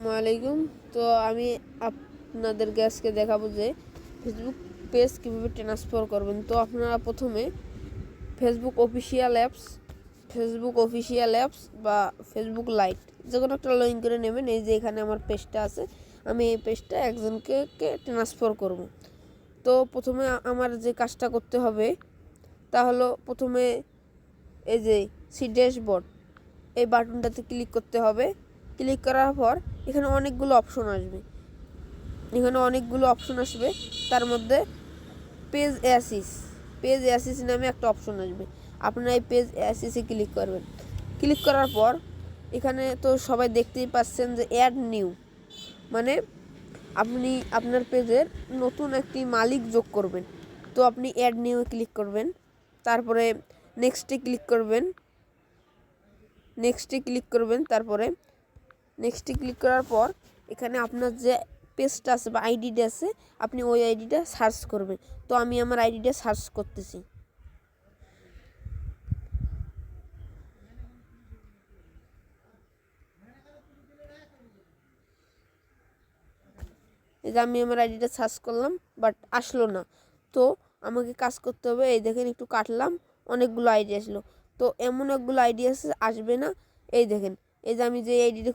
আসসালামাইকুম তো আমি আপনাদেরকে আজকে দেখাবো যে ফেসবুক পেজ কীভাবে ট্রান্সফার করবেন। তো আপনারা প্রথমে Facebook official apps Facebook official apps বা ফেসবুক লাইট যে কোনো একটা লগ করে নেবেন। এই যে এখানে আমার পেজটা আছে, আমি এই পেজটা একজনকে ট্রান্সফার করব। তো প্রথমে আমার যে কাজটা করতে হবে, তা হলো প্রথমে এই যে সি ড্যাশবোর্ড, এই বাটনটাতে ক্লিক করতে হবে। ক্লিক করার পর এখানে অনেকগুলো অপশন আসবে। এখানে অনেকগুলো অপশন আসবে। তার মধ্যে পেজ অ্যাসিস পেজ অ্যাসিস নামে একটা অপশন আসবে। আপনারা এই পেজ অ্যাসিসে ক্লিক করবেন। ক্লিক করার পর এখানে তো সবাই দেখতেই পাচ্ছেন যে অ্যাড নিউ মানে আপনি আপনার পেজের নতুন একটি মালিক যোগ করবেন। তো আপনি অ্যাড নিউ ক্লিক করবেন। তারপরে নেক্সটে ক্লিক করবেন। নেক্সটে ক্লিক করবেন। তারপরে নেক্সটে ক্লিক করার পর, এখানে আপনার যে পেজটা আছে বা আইডিটা আছে, আপনি ওই আইডিটা সার্চ করবেন। তো আমি আমার আইডিটা সার্চ করতেছি। এই যে আমি আমার আইডিটা সার্চ করলাম বাট আসলো না। তো আমাকে কাজ করতে হবে, এই দেখেন একটু কাটলাম, অনেকগুলো আইডি আসলো। তো এমন একগুলো আইডি আসবে না। এই দেখেন এই যে আমি যে আইডিটা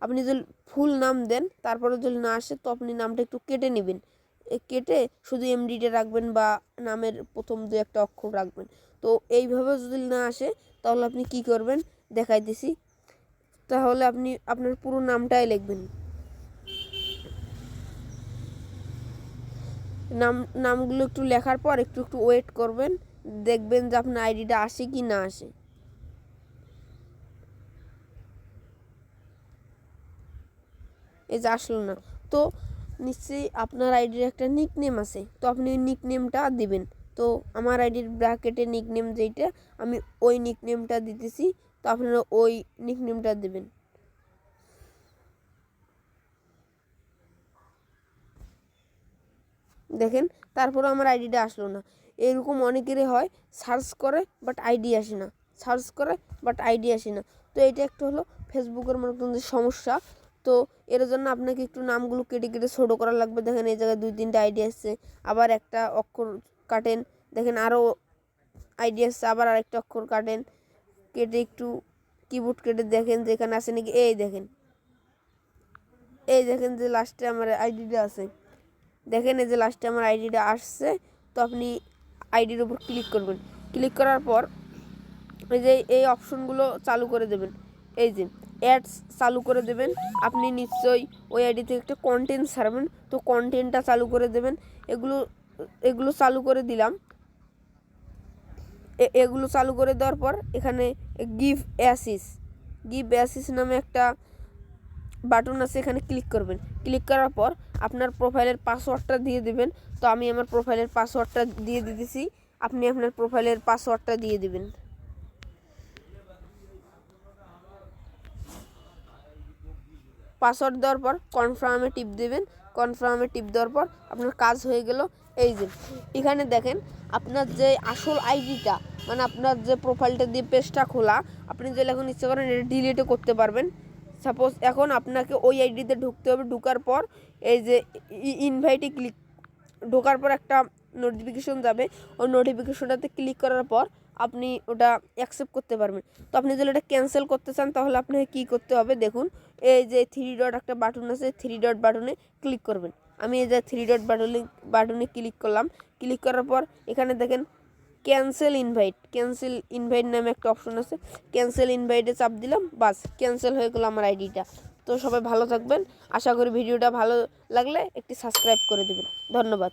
আপনি যদি ফুল নাম দেন, তারপরে যদি না আসে, তো আপনি নামটা একটু কেটে নেবেন। কেটে শুধু এমডিটা রাখবেন বা নামের প্রথম দু একটা অক্ষর রাখবেন। তো এইভাবে যদি না আসে, তাহলে আপনি কি করবেন? দেখাইতেছি। তাহলে আপনি, আপনার পুরো নামটাই লিখবেন। নাম, নামগুলো একটু লেখার পর একটু একটু ওয়েট করবেন। দেখবেন যে আপনার আইডিটা আসে কি না আসে। এই যে আসলো না। তো নিশ্চয়ই আপনার আইডির একটা নিক নেম আছে। তো আপনি ওই নিক নেমটা দিবেন। তো আমার আইডির ব্র্যাকেটে নিক নেম যেইটা, আমি ওই নিক নেমটা দিতেছি। তো আপনারা ওই নিক নেমটা দেবেন। দেখেন তারপর আমার আইডিটা আসলো না। এরকম অনেকেরই হয় সার্চ করে বাট আইডি আসে না। সার্চ করে বাট আইডি আসে না। তো এটা একটা হলো ফেসবুকের মতন যে সমস্যা। তো এর জন্য আপনাকে একটু নামগুলো কেটে কেটে ছোটো করা লাগবে। দেখেন এই জায়গায় দুই তিনটা আইডি আসছে। আবার একটা অক্ষর কাটেন। দেখেন আরও আইডি আসছে, আবার আরেকটা অক্ষর কাটেন। কেটে একটু কিবোর্ড কেটে দেখেন যে এখানে আছে নাকি। এই দেখেন। এই দেখেন যে লাস্টে আমার আইডিটা আছে। দেখেন এই যে লাস্টে আমার আইডিটা আসছে। তো আপনি আইডির উপর ক্লিক করবেন। ক্লিক করার পর এই যে এই অপশনগুলো চালু করে দেবেন। এই যে অ্যাডস চালু করে দেবেন। আপনি নিশ্চয়ই ওই আইডি থেকে একটা কন্টেন্ট ছাড়বেন। তো কন্টেন্টটা চালু করে দেবেন। এগুলো এগুলো চালু করে দিলাম। এগুলো চালু করে দেওয়ার পর এখানে গিভ অ্যাসিস গিভ অ্যাসিস নামে একটা বাটন আছে, এখানে ক্লিক করবেন। ক্লিক করার পর আপনার প্রোফাইলের পাসওয়ার্ডটা দিয়ে দেবেন। তো আমি আমার প্রোফাইলের পাসওয়ার্ডটা দিয়ে দিতেছি। আপনি আপনার প্রোফাইলের পাসওয়ার্ডটা দিয়ে দিবেন। পাসওয়ার্ড দেওয়ার পর কনফার্মে টিপ দেবেন। কনফার্মে টিপ দেওয়ার পর আপনার কাজ হয়ে গেল। এই যে, এখানে দেখেন আপনার যে আসল আইডিটা মানে আপনার যে প্রোফাইলটা দিয়ে পেজটা খোলা, আপনি যদি এখন ইচ্ছে করেন এটা ডিলিটও করতে পারবেন। সাপোজ এখন আপনাকে ওই আইডিতে ঢুকতে হবে। ঢুকার পর এই যে ইনভাইটে ক্লিক ঢোকার পর একটা নোটিফিকেশন যাবে। ওই নোটিফিকেশনটাতে ক্লিক করার পর আপনি ওটা অ্যাকসেপ্ট করতে পারবেন। তো আপনি যদি ওটা ক্যান্সেল করতে চান, তাহলে আপনাকে কী করতে হবে দেখুন, এই যে থ্রি ডট একটা বাটন আছে থ্রি ডট বাটনে ক্লিক করবেন। আমি এই যে থ্রি ডট বাটনে বাটনে ক্লিক করলাম। ক্লিক করার পর এখানে দেখেন ক্যান্সেল ইনভাইট ক্যান্সেল ইনভাইট নামে একটা অপশন আছে। ক্যান্সেল ইনভাইটে চাপ দিলাম, বাস ক্যান্সেল হয়ে গেলো আমার আইডিটা তো সবাই ভালো থাকবেন। আশা করি ভিডিওটা ভালো লাগলে একটি সাবস্ক্রাইব করে দেবেন। ধন্যবাদ।